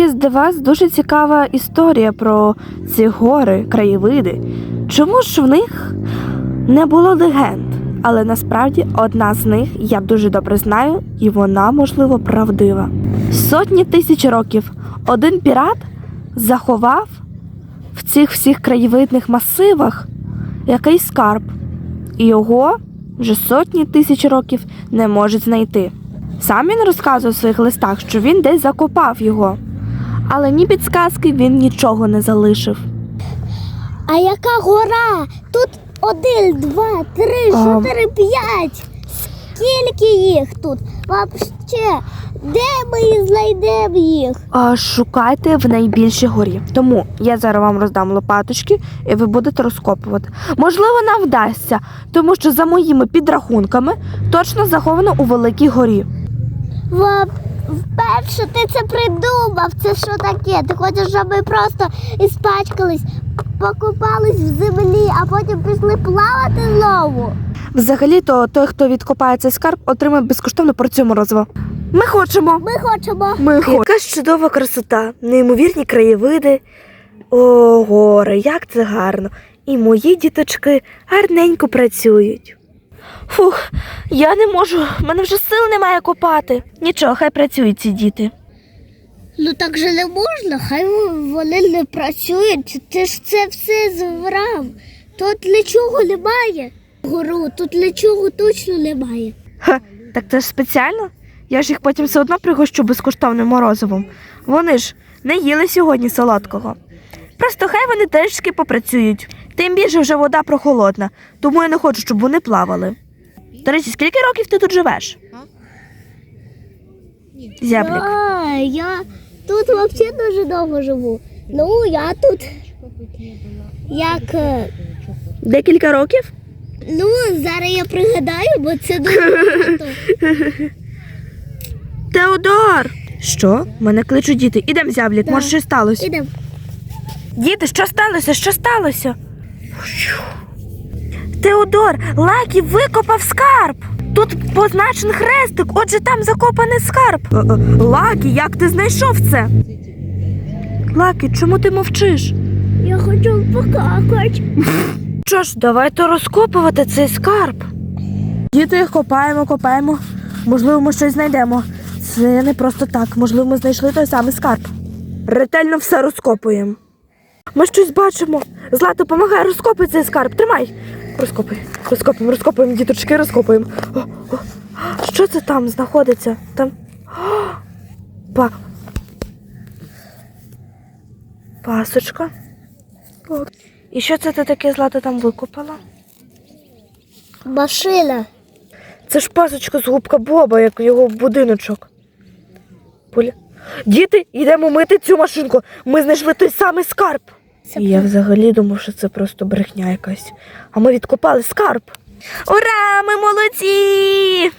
є до вас дуже цікава історія про ці гори, краєвиди. Чому ж в них не було легенд? Але насправді одна з них я дуже добре знаю, і вона, можливо, правдива. Сотні тисяч років один пірат заховав в цих всіх краєвидних масивах якийсь скарб, і його вже сотні тисяч років не можуть знайти. Сам він розказував у своїх листах, що він десь закопав його, але ні підсказки він нічого не залишив. А яка гора? Тут один, два, три, А. чотири, п'ять. Скільки їх тут? Вообще, де ми їх знайдемо їх? А, шукайте в найбільшій горі. Тому я зараз вам роздам лопаточки, і ви будете розкопувати. Можливо, нам вдасться, тому що за моїми підрахунками точно заховано у великій горі. Ва- Вперше ти це придумав. Це що таке? Ти хочеш, щоб ми просто іспачкались, покупались в землі, а потім пішли плавати знову? Взагалі-то той, хто відкопає цей скарб, отримає безкоштовну порцію морозива. Ми хочемо. Ми хочемо. Ми Яка ж чудова красота, неймовірні краєвиди. О, гори, як це гарно. І мої діточки гарненько працюють. Фух, я не можу, в мене вже сил немає копати. Нічого, хай працюють ці діти. Ну так же не можна, хай вони не працюють. Ти ж це все зврав. Тут нічого немає. Гору, тут нічого точно немає. Ха, так це ж спеціально? Я ж їх потім все одно пригощу безкоштовним морозивом. Вони ж не їли сьогодні солодкого. Просто хай вони трішки попрацюють. Тим більше вже вода прохолодна, тому я не хочу, щоб вони плавали. До речі, скільки років ти тут живеш? Зяблик. А, я тут взагалі дуже довго живу. Ну, я тут як. е, Декілька років? Ну, зараз я пригадаю, бо це дуже багато. Теодор! Що? Мене кличуть діти. Ідем, зяблік, може, щось сталося. Ідемо. Діти, що сталося? Що сталося? Теодор, Лакі викопав скарб. Тут позначений хрестик, отже там закопаний скарб. Е, е, Лакі, як ти знайшов це? Лакі, чому ти мовчиш? Я хочу покакати. Що ж, давайте розкопувати цей скарб. Діти, копаємо, копаємо. Можливо, ми щось знайдемо. Це не просто так. Можливо, ми знайшли той самий скарб. Ретельно все розкопуємо. Ми щось бачимо. Злата, допомагай, розкопуй цей скарб. Тримай. Розкопуй. Розкопуємо, розкопуємо, діточки, розкопуємо. О, о. Що це там знаходиться? Там. О, па. Пасочка. О. І що це ти таке злата там викопала? Машина. Це ж пасочка з губка Боба, як його будиночок. Поля. Діти, йдемо мити цю машинку. Ми знайшли той самий скарб. Це І я взагалі думав, що це просто брехня якась. А ми відкопали скарб. Ура! Ми молодці!